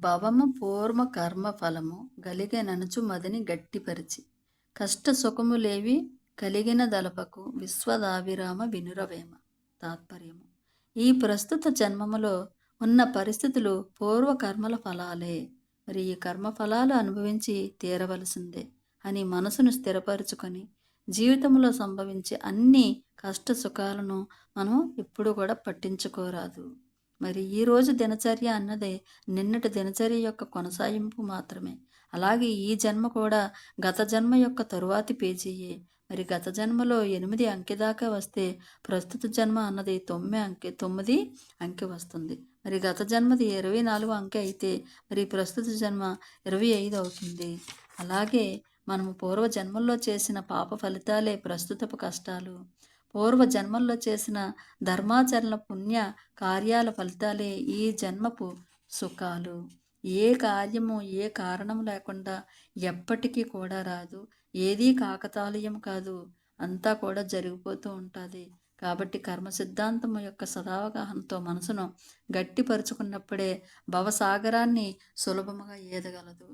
భవము పూర్వ కర్మ ఫలము గలిగే ననుచు మదిని గట్టిపరిచి. కష్ట సుఖములేవి కలిగిన దలపకు విశ్వదావిరామ వినురవేమ. తాత్పర్యము. ఈ ప్రస్తుత జన్మములో ఉన్న పరిస్థితులు పూర్వ కర్మల ఫలాలే. మరి ఈ కర్మ ఫలాలు అనుభవించి తీరవలసిందే అని మనసును స్థిరపరుచుకొని జీవితంలో సంభవించే అన్ని కష్ట సుఖాలను మనం ఎప్పుడు కూడా పట్టించుకోరాదు. మరి ఈ రోజు దినచర్య అన్నదే నిన్నటి దినచర్య యొక్క కొనసాగింపు మాత్రమే. అలాగే ఈ జన్మ కూడా గత జన్మ యొక్క తరువాతి పేజీయే. మరి గత జన్మలో ఎనిమిది అంకె దాకా వస్తే ప్రస్తుత జన్మ అన్నది తొమ్మిది అంకె తొమ్మిది అంకె వస్తుంది. మరి గత జన్మది ఇరవై నాలుగు అంకె అయితే మరి ప్రస్తుత జన్మ ఇరవై ఐదు అవుతుంది. అలాగే మనము పూర్వ జన్మల్లో చేసిన పాప ఫలితాలే ప్రస్తుతపు కష్టాలు. పూర్వ జన్మల్లో చేసిన ధర్మాచరణ పుణ్య కార్యాల ఫలితాలే ఈ జన్మపు సుఖాలు. ఏ కార్యము ఏ కారణం లేకుండా ఎప్పటికీ కూడా రాదు. ఏదీ కాకతాళీయం కాదు. అంతా కూడా జరిగిపోతూ ఉంటుంది. కాబట్టి కర్మ సిద్ధాంతం యొక్క సదావగాహనతో మనసును గట్టిపరుచుకున్నప్పుడే భవసాగరాన్ని సులభముగా ఈదగలదు